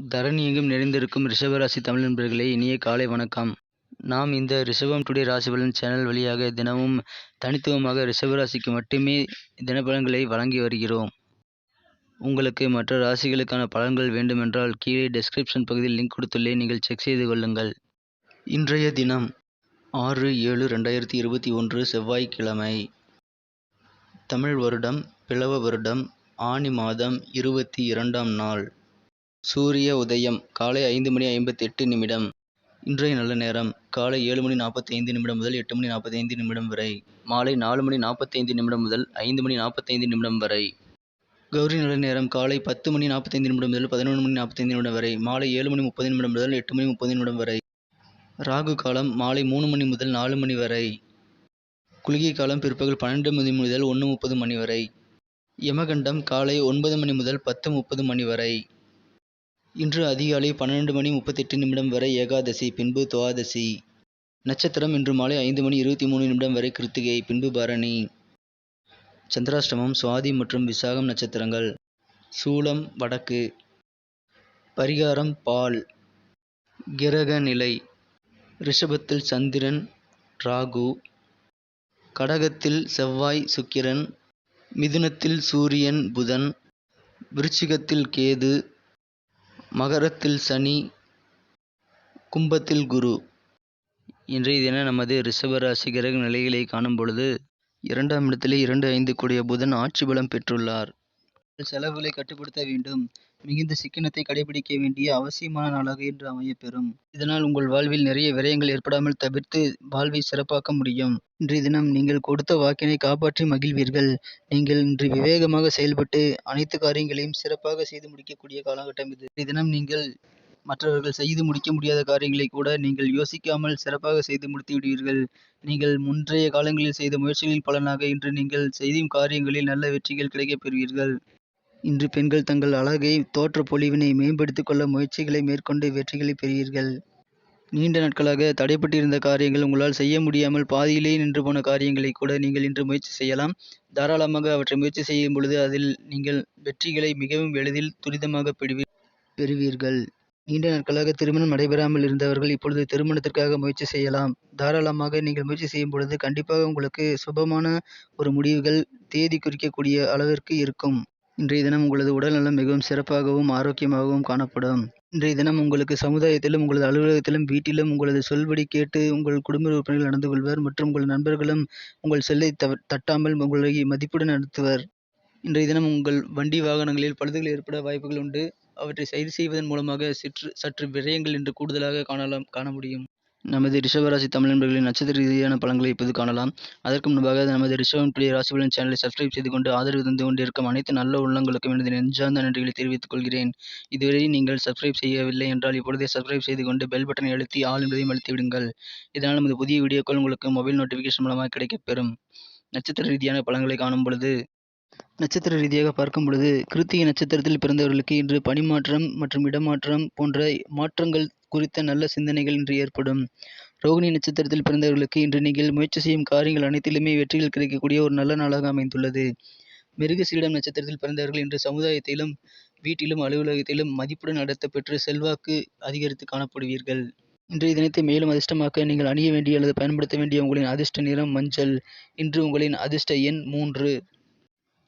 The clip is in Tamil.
தரணி எங்கும் நிறைந்திருக்கும் ரிஷபராசி தமிழ் நண்பர்களே இனிய காலை வணக்கம். நாம் இந்த ரிஷபம் டுடே ராசி பலன் சேனல் வழியாக தினமும் தனித்துவமாக ரிஷபராசிக்கு மட்டுமே தினபலன்களை வழங்கி வருகிறோம். உங்களுக்கு மற்ற ராசிகளுக்கான பலன்கள் வேண்டுமென்றால் கீழே டெஸ்கிரிப்ஷன் பகுதியில் லிங்க் கொடுத்துள்ளே நீங்கள் செக் செய்து கொள்ளுங்கள். இன்றைய தினம் ஆறு ஏழு ரெண்டாயிரத்தி இருபத்தி ஒன்று செவ்வாய்க்கிழமை. தமிழ் வருடம் பிளவ வருடம் ஆனி மாதம் இருபத்தி இரண்டாம் நாள். சூரிய உதயம் காலை ஐந்து மணி ஐம்பத்தி எட்டு நிமிடம். இன்றைய நல்ல நேரம் காலை ஏழு மணி நாற்பத்தி ஐந்து நிமிடம் முதல் எட்டு மணி நாற்பத்தி ஐந்து நிமிடம் வரை. மாலை நாலு மணி நாற்பத்தி ஐந்து நிமிடம் முதல் ஐந்து மணி நாற்பத்தைந்து நிமிடம் வரை. கௌரி நல்ல நேரம் காலை பத்து மணி நாற்பத்தைந்து நிமிடம் முதல் பதினொன்று மணி நாற்பத்தைந்து நிமிடம் வரை. மாலை ஏழு மணி முப்பது நிமிடம் முதல் எட்டு மணி முப்பது நிமிடம் வரை. ராகு காலம் மாலை மூணு மணி முதல் நாலு மணி வரை. குளிகை காலம் பிற்பகல் பன்னெண்டு மணி முதல் ஒன்று முப்பது மணி வரை. யமகண்டம் காலை ஒன்பது மணி முதல் பத்து முப்பது மணி வரை. இன்று அதிகாலை பன்னிரண்டு மணி முப்பத்தெட்டு நிமிடம் வரை ஏகாதசி பின்பு துவாதசி. நட்சத்திரம் இன்று மாலை ஐந்து மணி இருபத்தி மூணு நிமிடம் வரை கிருத்திகை பின்பு பரணி. சந்திராஷ்டமம் சுவாதி மற்றும் விசாகம் நட்சத்திரங்கள். சூலம் வடக்கு. பரிகாரம் பால். கிரக நிலை. ரிஷபத்தில் சந்திரன் ராகு. கடகத்தில் செவ்வாய் சுக்கிரன். மிதுனத்தில் சூரியன் புதன். விருச்சிகத்தில் கேது. மகரத்தில் சனி கும்பத்தில் குரு. இன்றைய தினம் நமது ரிஷபராசி கிரக நிலைகளை காணும் பொழுது இரண்டாம் இடத்திலே இரண்டு ஐந்து கூடிய புதன் ஆட்சி பலம் பெற்றுள்ளார். செலவுகளை கட்டுப்படுத்த வேண்டும். மிகுந்த சிக்கனத்தை கடைபிடிக்க வேண்டிய அவசியமான நாளாக இன்று அமையப்பெறும். இதனால் உங்கள் வாழ்வில் நிறைய விரயங்கள் ஏற்படாமல் தவிர்த்து வாழ்வை சிறப்பாக்க முடியும். இன்றைய தினம் நீங்கள் கொடுத்த வாக்கினை காப்பாற்றி மகிழ்வீர்கள். நீங்கள் இன்று விவேகமாக செயல்பட்டு அனைத்து காரியங்களையும் சிறப்பாக செய்து முடிக்கக்கூடிய காலகட்டம் இது. இன்றைய தினம் நீங்கள் மற்றவர்கள் செய்து முடிக்க முடியாத காரியங்களை கூட நீங்கள் யோசிக்காமல் சிறப்பாக செய்து முடித்து விடுவீர்கள். நீங்கள் முன்றைய காலங்களில் செய்த முயற்சிகளின் பலனாக இன்று நீங்கள் செய்யும் காரியங்களில் நல்ல வெற்றிகள் கிடைக்கப் பெறுவீர்கள். இன்று பெண்கள் தங்கள் அழகை தோற்ற பொலிவினை மேம்படுத்திக் கொள்ள முயற்சிகளை மேற்கொண்டு வெற்றிகளை பெறுவீர்கள். நீண்ட நாட்களாக தடைப்பட்டிருந்த காரியங்கள் உங்களால் செய்ய முடியாமல் பாதியிலேயே நின்று போன காரியங்களை கூட நீங்கள் இன்று முயற்சி செய்யலாம். தாராளமாக அவற்றை முயற்சி செய்யும் பொழுது அதில் நீங்கள் வெற்றிகளை மிகவும் எளிதில் துரிதமாக பெறுவீ பெறுவீர்கள். நீண்ட நாட்களாக திருமணம் நடைபெறாமல் இருந்தவர்கள் இப்பொழுது திருமணத்திற்காக முயற்சி செய்யலாம். தாராளமாக நீங்கள் முயற்சி செய்யும் பொழுது கண்டிப்பாக உங்களுக்கு சுபமான ஒரு முடிவுகள் தேதி குறிக்கக்கூடிய அளவிற்கு இருக்கும். இன்றைய தினம் உங்களது உடல்நலம் மிகவும் சிறப்பாகவும் ஆரோக்கியமாகவும் காணப்படும். இன்றைய தினம் உங்களுக்கு சமுதாயத்திலும் உங்களது அலுவலகத்திலும் வீட்டிலும் உங்களது சொல்படி கேட்டு உங்கள் குடும்ப உறுப்பினர்கள் நடந்து கொள்வர் மற்றும் உங்கள் நண்பர்களும் உங்கள் செல்லை தவ தட்டாமல் உங்களை மதிப்புடன் நடத்துவர். இன்றைய தினம் உங்கள் வண்டி வாகனங்களில் பழுதுகள் ஏற்பட வாய்ப்புகள் உண்டு. அவற்றை சரி செய்வதன் மூலமாக சிற்று சற்று விரயங்கள் இன்று கூடுதலாக காணலாம் காண முடியும். நமது ரிஷபராசி தமிழ் நண்பர்களின் நட்சத்திர ரீதியான பலன்களை இப்போது காணலாம். அதற்கு முன்பாக நமது ரிஷபம் பிள்ளை ராசிபலன் சேனலை சப்ஸ்கிரைப் செய்து கொண்டு ஆதரவு தந்து கொண்டிருக்கும் அனைத்து நல்ல உள்ளங்களுக்கும் எனது நெஞ்சார்ந்த நன்றிகளை தெரிவித்துக் கொள்கிறேன். இதுவரை நீங்கள் சப்ஸ்கிரைப் செய்யவில்லை என்றால் இப்பொழுதே சப்ஸ்கிரைப் செய்து கொண்டு பெல் பட்டனை அழுத்தி ஆள் என்பதையும் அழுத்தி விடுங்கள். இதனால் நமது புதிய வீடியோக்கள் உங்களுக்கு மொபைல் நோட்டிஃபிகேஷன் மூலமாக கிடைக்கப்பெறும் நட்சத்திர ரீதியான பலன்களை காணும் பொழுது நட்சத்திர ரீதியாக பார்க்கும் பொழுது கிருத்திகை நட்சத்திரத்தில் பிறந்தவர்களுக்கு இன்று பணிமாற்றம் மற்றும் இடமாற்றம் போன்ற மாற்றங்கள் குறித்த நல்ல சிந்தனைகள் இன்று ஏற்படும். ரோகிணி நட்சத்திரத்தில் பிறந்தவர்களுக்கு இன்று நீங்கள் முயற்சி செய்யும் காரியங்கள் அனைத்திலுமே வெற்றிகள் கிடைக்கக்கூடிய ஒரு நல்ல நாளாக அமைந்துள்ளது. மிருகசீடம் நட்சத்திரத்தில் பிறந்தவர்கள் இன்று சமுதாயத்திலும் வீட்டிலும் அலுவலகத்திலும் மதிப்புடன் நடத்த பெற்று செல்வாக்கு அதிகரித்து காணப்படுவீர்கள். இன்றைய தினத்தை மேலும் அதிர்ஷ்டமாக்க நீங்கள் அணிய வேண்டிய அல்லது பயன்படுத்த வேண்டிய உங்களின் அதிர்ஷ்ட நிறம் மஞ்சள். இன்று உங்களின் அதிர்ஷ்ட எண் மூன்று.